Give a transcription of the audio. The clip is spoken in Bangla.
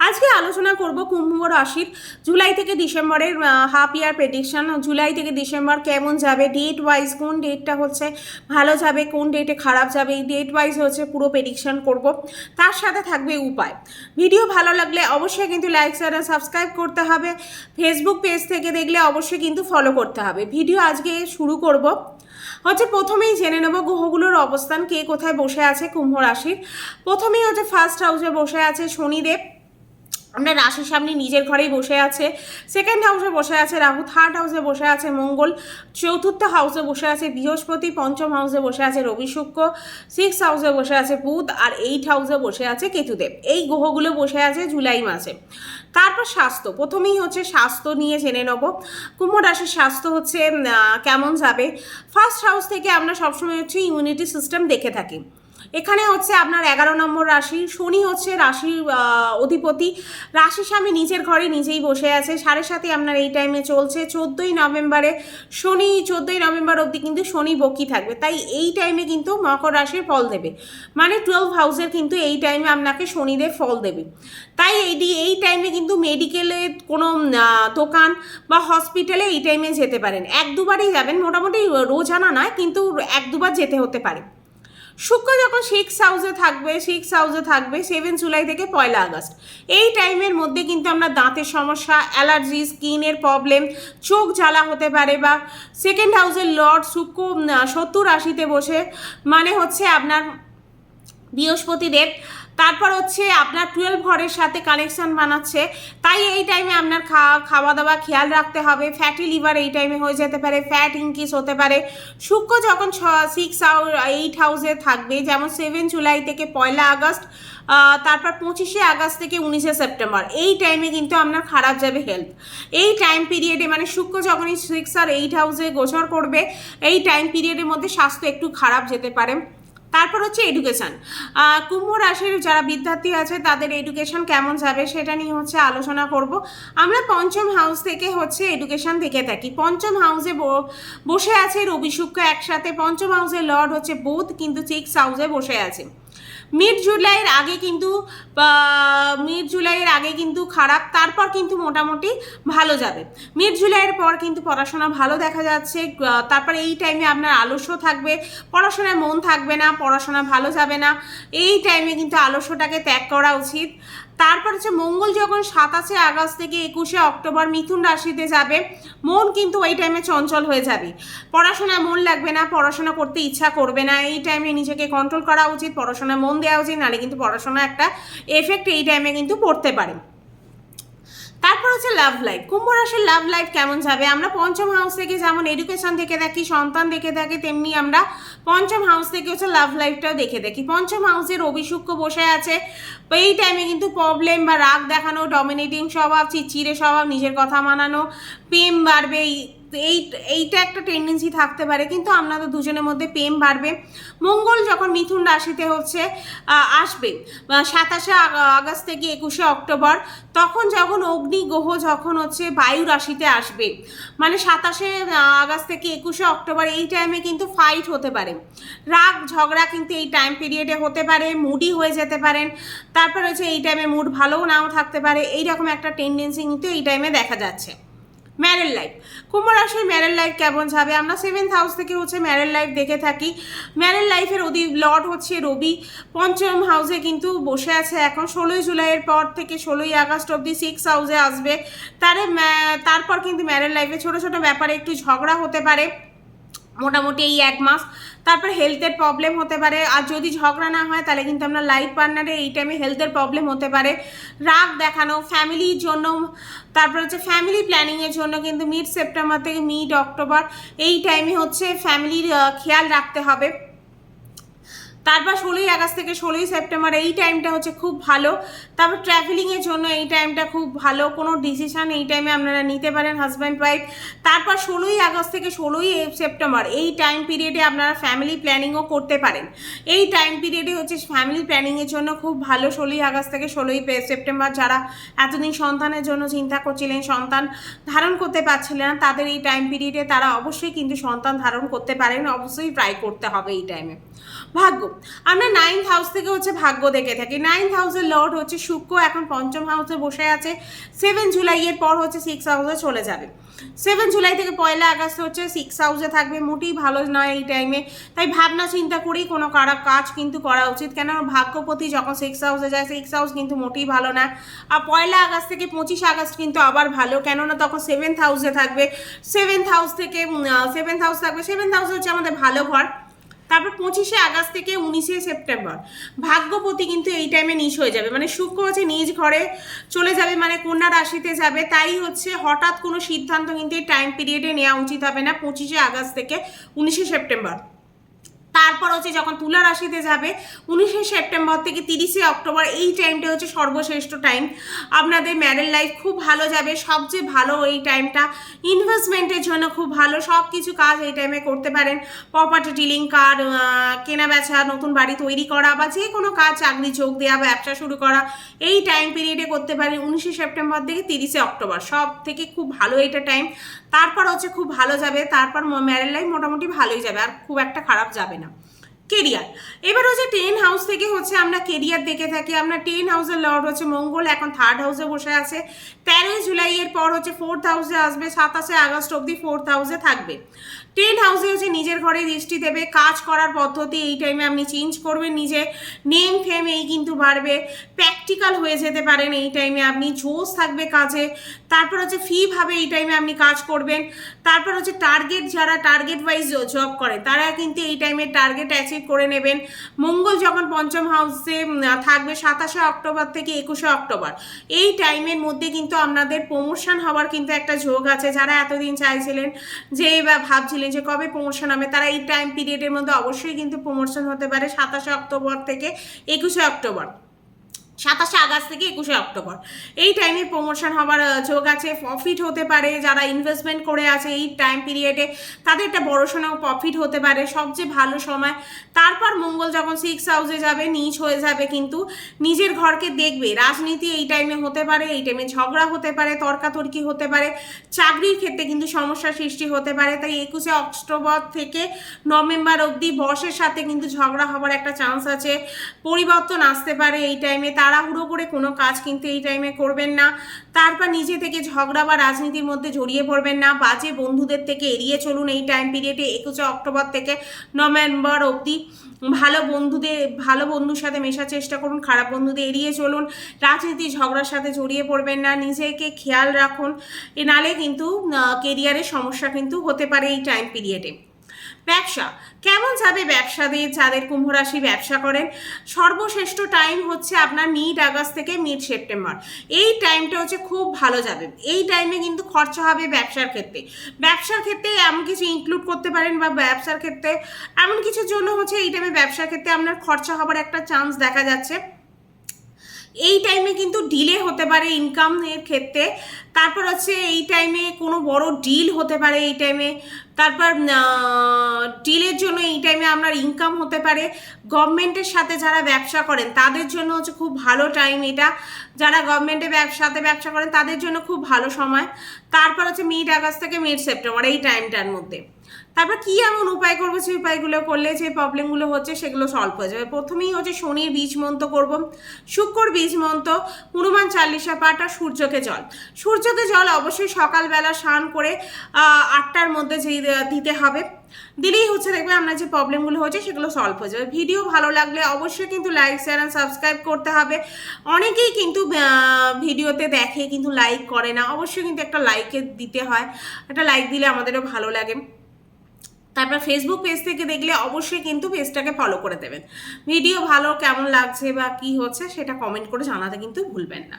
আজকে আলোচনা করব কুম্ভ রাশির জুলাই থেকে ডিসেম্বরের হাফ ইয়ার প্রেডিকশন জুলাই থেকে ডিসেম্বর কেমন যাবে? ডেট ওয়াইজ কোন ডেটটা হচ্ছে ভালো যাবে? কোন ডেটে খারাপ যাবে? এই ডেট ওয়াইজ হচ্ছে পুরো প্রেডিকশন করব। তার সাথে থাকবে উপায়। ভিডিও ভালো লাগলে অবশ্যই কিন্তু লাইক শেয়ার সাবস্ক্রাইব করতে হবে। ফেসবুক পেজ থেকে দেখলে অবশ্যই কিন্তু ফলো করতে হবে। ভিডিও আজকে শুরু করব। হচ্ছে প্রথমেই জেনে নেব গ্রহগুলোর অবস্থান, কে কোথায় বসে আছে কুম্ভ রাশির। প্রথমেই হচ্ছে ফার্স্ট হাউসে বসে আছে শনিদেব। আপনার রাশির সামনে নিজের ঘরেই বসে আছে সেকেন্ড হাউসে বসে আছে রাহু থার্ড হাউসে বসে আছে মঙ্গল, চতুর্থ হাউসে বসে আছে বৃহস্পতি, পঞ্চম হাউসে বসে আছে রবি শুক্র সিক্স হাউসে বসে আছে বুধ, আর এইট হাউসে বসে আছে কেতুদেব। এই গ্রহগুলো বসে আছে জুলাই মাসে। তারপর স্বাস্থ্য, প্রথমেই হচ্ছে স্বাস্থ্য নিয়ে জেনে নেব। কুম্ভ রাশির স্বাস্থ্য হচ্ছে কেমন যাবে? ফার্স্ট হাউস থেকে আমরা সবসময় হচ্ছে ইমিউনিটি সিস্টেম দেখে থাকি। এখানে হচ্ছে আপনার এগারো নম্বর রাশি, শনি হচ্ছে রাশির অধিপতি। রাশি স্বামী নিজের ঘরে নিজেই বসে আছে। সাড়ে সাথে আপনার এই টাইমে চলছে। চোদ্দোই নভেম্বরে শনি, চোদ্দোই নভেম্বর অবধি কিন্তু শনি বকি থাকবে। তাই এই টাইমে কিন্তু মকর রাশির ফল দেবে। মানে টুয়েলভ হাউসের কিন্তু এই টাইমে আপনাকে শনিদের ফল দেবে। তাই এই এই টাইমে কিন্তু মেডিকেলে কোনো দোকান বা হসপিটালে এই টাইমে যেতে পারেন। এক দুবারই যাবেন। মোটামুটি রোজানা নয়, কিন্তু এক দুবার যেতে হতে পারে। শুক্র যখন সিক্স হাউসে থাকবে সিক্স হাউসে থাকবে সেভেন জুলাই থেকে পয়লা আগস্ট। এই টাইমের মধ্যে কিন্তু আমরা দাঁতের সমস্যা অ্যালার্জি স্কিনের প্রবলেম চোখ জ্বালা হতে পারে বা সেকেন্ড হাউসের লর্ড শুক্র সত্তর আশিতে বসে মানে হচ্ছে আপনার বৃহস্পতিদেব তারপর হচ্ছে আপনার টুয়েলভ ঘরের সাথে কানেকশন বানাচ্ছে। তাই এই টাইমে আপনার খাওয়া খাওয়া দাওয়া খেয়াল রাখতে হবে। ফ্যাটি লিভার এই টাইমে হয়ে যেতে পারে ফ্যাট ইনক্রিজ হতে পারে। শুক্র যখন ছ সিক্স এইট হাউসে থাকবে, যেমন সেভেন জুলাই থেকে পয়লা আগস্ট তারপর পঁচিশে আগস্ট থেকে উনিশে সেপ্টেম্বর, এই টাইমে কিন্তু আপনার খারাপ যাবে হেলথ এই টাইম পিরিয়ডে মানে শুক্র যখনই সিক্স আর এইট হাউসে গোচর করবে, এই টাইম পিরিয়ডের মধ্যে স্বাস্থ্য একটু খারাপ যেতে পারে। তারপর হচ্ছে এডুকেশান কুম্ভ রাশির যারা বিদ্যার্থী আছে, তাদের এডুকেশন কেমন যাবে সেটা নিয়ে হচ্ছে আলোচনা করব। আমরা পঞ্চম হাউস থেকে হচ্ছে এডুকেশন দেখে থাকি। পঞ্চম হাউসে বসে আছে রবি শুক্র একসাথে। পঞ্চম হাউসের লর্ড হচ্ছে বুধ, কিন্তু সিক্স হাউসে বসে আছে। মিড জুলাইয়ের আগে কিন্তু মিড জুলাইয়ের আগে কিন্তু খারাপ, তারপর কিন্তু মোটামুটি ভালো যাবে। মিড জুলাইয়ের পর কিন্তু পড়াশোনা ভালো দেখা যাচ্ছে তারপর এই টাইমে আপনার আলস্য থাকবে, পড়াশোনায় মন থাকবে না, পড়াশোনা ভালো যাবে না, এই টাইমে কিন্তু আলস্যটাকে ত্যাগ করা উচিত। তারপর হচ্ছে মঙ্গল যখন সাতাশে আগস্ট থেকে একুশে অক্টোবর মিথুন রাশিতে যাবে, মন কিন্তু ওই টাইমে চঞ্চল হয়ে যাবে। পড়াশোনায় মন লাগবে না, পড়াশোনা করতে ইচ্ছা করবে না, এই টাইমে নিজেকে কন্ট্রোল করা উচিত পড়াশোনায় মন দেওয়া উচিত, নাহলে কিন্তু পড়াশোনা একটা এফেক্ট এই টাইমে কিন্তু পড়তে পারে। তারপর হচ্ছে লাভ লাইফ কুম্ভ রাশির লাভ লাইফ কেমন যাবে? আমরা পঞ্চম হাউস থেকে যেমন এডুকেশন দেখে থাকি সন্তান দেখে থাকি তেমনি আমরা পঞ্চম হাউস থেকে হচ্ছে লাভ লাইফটাও দেখে দেখি। পঞ্চম হাউসের শুক্র বসে আছে। এই টাইমে কিন্তু প্রবলেম বা রাগ দেখানো ডমিনেটিং স্বভাব চিচিরে স্বভাব, নিজের কথা মানানো, প্রেম বাড়বে এই- এই এইটা একটা টেন্ডেন্সি থাকতে পারে, কিন্তু আপনাদের দুজনের মধ্যে প্রেম বাড়বে। মঙ্গল যখন মিথুন রাশিতে হচ্ছে আসবে সাতাশে আগস্ট থেকে একুশে অক্টোবর, তখন যখন অগ্নি গ্রহ যখন হচ্ছে বায়ু রাশিতে আসবে মানে সাতাশে আগস্ট থেকে একুশে অক্টোবর এই টাইমে কিন্তু ফাইট হতে পারে। রাগ, ঝগড়া কিন্তু এই টাইম পিরিয়ডে হতে পারে মুডি হয়ে যেতে পারেন তারপর হচ্ছে এই টাইমে মুড ভালোও নাও থাকতে পারে, এইরকম একটা টেন্ডেন্সি কিন্তু এই টাইমে দেখা যাচ্ছে। ম্যারেল লাইফ কুম্ভ রাশির ম্যারেল লাইফ কেমন যাবে? আমরা সেভেন্থ হাউস থেকে হচ্ছে ম্যারেল লাইফ দেখে থাকি। ম্যারেল লাইফের অধি লর্ড হচ্ছে রবি। পঞ্চম হাউসে কিন্তু বসে আছে এখন। ষোলোই জুলাইয়ের পর থেকে ষোলোই আগস্ট অবধি সিক্স হাউসে আসবে। তারে তারপর কিন্তু ম্যারেল লাইফে ছোটো ছোটো ব্যাপারে একটু ঝগড়া হতে পারে। মোটামুটি এই এক মাস। তারপর হেলথের প্রবলেম হতে পারে। আর যদি ঝগড়া না হয়, তাহলে কিন্তু আমরা লাইফ পার্টনারে এই টাইমে হেলথের প্রবলেম হতে পারে। রাগ দেখানো ফ্যামিলির জন্য, তারপর হচ্ছে ফ্যামিলি প্ল্যানিংয়ের জন্য কিন্তু মিড সেপ্টেম্বর থেকে মিড অক্টোবর এই টাইমে হচ্ছে ফ্যামিলির খেয়াল রাখতে হবে। তারপর ষোলোই আগস্ট থেকে ষোলোই সেপ্টেম্বর এই টাইমটা হচ্ছে খুব ভালো। তারপর ট্রাভেলিংয়ের জন্য এই টাইমটা খুব ভালো। কোনো ডিসিশন এই টাইমে আপনারা নিতে পারেন হাজব্যান্ড ওয়াইফ তারপর ষোলোই আগস্ট থেকে ষোলোই সেপ্টেম্বর এই টাইম পিরিয়ডে আপনারা ফ্যামিলি প্ল্যানিংও করতে পারেন। এই টাইম পিরিয়ডে হচ্ছে ফ্যামিলি প্ল্যানিংয়ের জন্য খুব ভালো। ষোলোই আগস্ট থেকে ষোলোই সেপ্টেম্বর যারা এতদিন সন্তানের জন্য চিন্তা করছিলেন, সন্তান ধারণ করতে পারছিলেন না, তাদের এই টাইম পিরিয়ডে তারা অবশ্যই কিন্তু সন্তান ধারণ করতে পারেন। অবশ্যই ট্রাই করতে হবে এই টাইমে ভাগ্য। আমরা নাইন্থ হাউস থেকে হচ্ছে ভাগ্য দেখে থাকি। নাইন্থ হাউসের লর্ড হচ্ছে শুক্র, এখন পঞ্চম হাউসে বসে আছে। সেভেন জুলাইয়ের পর হচ্ছে সিক্স হাউসে চলে যাবে। সেভেন জুলাই থেকে পয়লা আগস্ট হচ্ছে সিক্স হাউসে থাকবে। মোটেই ভালো নয় এই টাইমে তাই ভাবনা চিন্তা করেই কোনো কারা কাজ কিন্তু করা উচিত। কেন ভাগ্যপতি যখন সিক্স হাউসে যায় সিক্স হাউস কিন্তু মোটেই ভালো না। আর পয়লা আগস্ট থেকে পঁচিশ আগস্ট কিন্তু আবার ভালো। কেননা তখন সেভেন্থ হাউসে থাকবে। সেভেন্থ হাউস থেকে সেভেন্থ হাউস থাকবে। সেভেন্থ হাউস হচ্ছে আমাদের ভালো ঘর। তারপর পঁচিশে আগস্ট থেকে উনিশে সেপ্টেম্বর। ভাগ্যপতি কিন্তু এই টাইমে নিচ হয়ে যাবে। মানে শুক্র হচ্ছে নিজ ঘরে চলে যাবে মানে কন্যা রাশিতে যাবে। তাই হচ্ছে হঠাৎ কোনো সিদ্ধান্ত কিন্তু এই টাইম পিরিয়ডে নেওয়া উচিত হবে না, পঁচিশে আগস্ট থেকে উনিশে সেপ্টেম্বর। তারপর হচ্ছে যখন তুলা রাশিতে যাবে, উনিশে সেপ্টেম্বর থেকে তিরিশে অক্টোবর, এই টাইমটা হচ্ছে সর্বশ্রেষ্ঠ টাইম আপনাদের ম্যারেড লাইফ খুব ভালো যাবে। সবচেয়ে ভালো এই টাইমটা ইনভেস্টমেন্টের জন্য খুব ভালো। সব কিছু কাজ এই টাইমে করতে পারেন। প্রপার্টি ডিলিং কার কেনা বেচা নতুন বাড়ি তৈরি করা বা যে কোনো কাজ, চাকরি যোগ দেওয়া ব্যবসা শুরু করা, এই টাইম পিরিয়ডে করতে পারেন উনিশে সেপ্টেম্বর থেকে তিরিশে অক্টোবর। সব থেকে খুব ভালো এটা টাইম তারপর হচ্ছে খুব ভালো যাবে, তারপর ম্যারেল লাইফ মোটামুটি ভালোই যাবে, আর খুব একটা খারাপ যাবে না। কেরিয়ার। এবার হচ্ছে টেন হাউস থেকে হচ্ছে আমরা কেরিয়ার দেখে থাকি। আমরা টেন হাউসের লর্ড হচ্ছে মঙ্গল, এখন থার্ড হাউসে বসে আছে। তেরোই জুলাইয়ের পর হচ্ছে ফোর্থ হাউসে আসবে, সাতাশে আগস্ট অবধি ফোর্থ হাউসে থাকবে। টেন হাউসে হচ্ছে নিজের ঘরে দৃষ্টি দেবে, কাজ করার পদ্ধতি এই টাইমে আপনি চেঞ্জ করবেন নিজে নেম ফেম এই কিন্তু বাড়বে। প্র্যাকটিক্যাল হয়ে যেতে পারেন এই টাইমে আপনি, জোশ থাকবে কাজে। তারপর হচ্ছে ফি ভাবে এই টাইমে আপনি কাজ করবেন। তারপর হচ্ছে টার্গেট যারা টার্গেট ওয়াইজ জব করে, তারা কিন্তু এই টাইমে টার্গেট অ্যাচিভ করে নেবেন। মঙ্গল যখন পঞ্চম হাউসে থাকবে সাতাশে অক্টোবর থেকে একুশে অক্টোবর। এই টাইমের মধ্যে কিন্তু আপনাদের প্রমোশন হওয়ার কিন্তু একটা যোগ আছে। যারা এতদিন চাইছিলেন যে, বা ভাবছিলেন যে, কবে প্রমোশন হবে, তারা এই টাইম পিরিয়ডের মধ্যে অবশ্যই কিন্তু প্রমোশন হতে পারে সাতাশে অক্টোবর থেকে একুশে অক্টোবর। সাতাশে আগস্ট থেকে একুশে অক্টোবর। এই টাইমে প্রমোশন আহ, যোগ আছে প্রফিট হতে পারে যারা ইনভেস্টমেন্ট করে আছে এই টাইম পিরিয়ডে তাদের একটা বড় সড়ো প্রফিট হতে পারে সবচেয়ে ভালো সময়। তারপর মঙ্গল যখন সিক্স হাউসে যাবে নিচ হয়ে যাবে কিন্তু নিজের ঘরকে দেখবে রাজনীতি এই টাইমে হতে পারে এই টাইমে ঝগড়া হতে পারে তর্কাতর্কি হতে পারে চাকরির ক্ষেত্রে কিন্তু সমস্যা সৃষ্টি হতে পারে তাই একুশে অক্টোবর থেকে নভেম্বর অবধি বসের সাথে কিন্তু ঝগড়া হওয়ার একটা চান্স আছে। পরিবর্তন আসতে পারে এই টাইমে তাড়াহুড়ো করে কোনো কাজ কিন্তু এই টাইমে করবেন না। তারপর নিজে থেকে ঝগড়া বা রাজনীতির মধ্যে জড়িয়ে পড়বেন না। বাজে বন্ধুদের থেকে এড়িয়ে চলুন এই টাইম পিরিয়ডে একুশে অক্টোবর থেকে নভেম্বর অবধি। ভালো বন্ধুদের, ভালো বন্ধুর সাথে মেশার চেষ্টা করুন, খারাপ বন্ধুদের এড়িয়ে চলুন। রাজনীতি ঝগড়ার সাথে জড়িয়ে পড়বেন না। নিজেকে খেয়াল রাখুন। এ নালে কিন্তু কেরিয়ারের সমস্যা কিন্তু হতে পারে এই টাইম পিরিয়ডে ব্যবসা। কেমন যাবে ব্যবসাদের যাদের কুম্ভ রাশি ব্যবসা করেন? সর্বশ্রেষ্ঠ টাইম হচ্ছে আপনার মিড আগস্ট থেকে মিড সেপ্টেম্বর এই টাইমটা হচ্ছে খুব ভালো যাবে। এই টাইমে কিন্তু খরচা হবে ব্যবসার ক্ষেত্রে। ব্যবসার ক্ষেত্রে এমন কিছু ইনক্লুড করতে পারেন বা ব্যবসার ক্ষেত্রে এমন কিছুর জন্য হচ্ছে এই টাইমে ব্যবসার ক্ষেত্রে আপনার খরচা হবার একটা চান্স দেখা যাচ্ছে। এই টাইমে কিন্তু ডিলে হতে পারে ইনকামের ক্ষেত্রে। তারপর হচ্ছে এই টাইমে কোনো বড় ডিল হতে পারে এই টাইমে তারপর টিলের জন্য এই টাইমে আপনার ইনকাম হতে পারে। গভর্নমেন্টের সাথে যারা ব্যবসা করেন, তাদের জন্য হচ্ছে খুব ভালো টাইম এটা। যারা গভর্নমেন্টের ব্যবসাতে ব্যবসা করেন, তাদের জন্য খুব ভালো সময়। তারপর হচ্ছে মিড আগস্ট থেকে মিড সেপ্টেম্বর এই টাইমটার মধ্যে। তারপর কি এমন উপায় করব? সেই উপায়গুলো করলে যে প্রবলেমগুলো হচ্ছে সেগুলো সলভ হয়ে যাবে। প্রথমেই হচ্ছে শনির বীজ মন্ত্র করব। শুক্র বীজ মন্ত্র, হনুমান চাল্লিশা পাঠ আর সূর্যকে জল। সূর্যকে জল অবশ্যই সকালবেলা স্নান করে আটটার মধ্যে যে দিতে হবে। দিলেই হচ্ছে দেখবে আপনার যে প্রবলেমগুলো হচ্ছে সেগুলো সলভ হয়ে যাবে। ভিডিও ভালো লাগলে অবশ্যই কিন্তু লাইক শেয়ার অ্যান্ড সাবস্ক্রাইব করতে হবে। অনেকেই কিন্তু ভিডিওতে দেখে কিন্তু লাইক করে না। অবশ্যই কিন্তু একটা লাইকে দিতে হয়। একটা লাইক দিলে আমাদেরও ভালো লাগে। তারপর ফেসবুক পেজ থেকে দেখলে অবশ্যই কিন্তু পেজটাকে ফলো করে দেবেন। ভিডিও ভালো কেমন লাগছে বা কি হচ্ছে সেটা কমেন্ট করে জানাতে কিন্তু ভুলবেন না।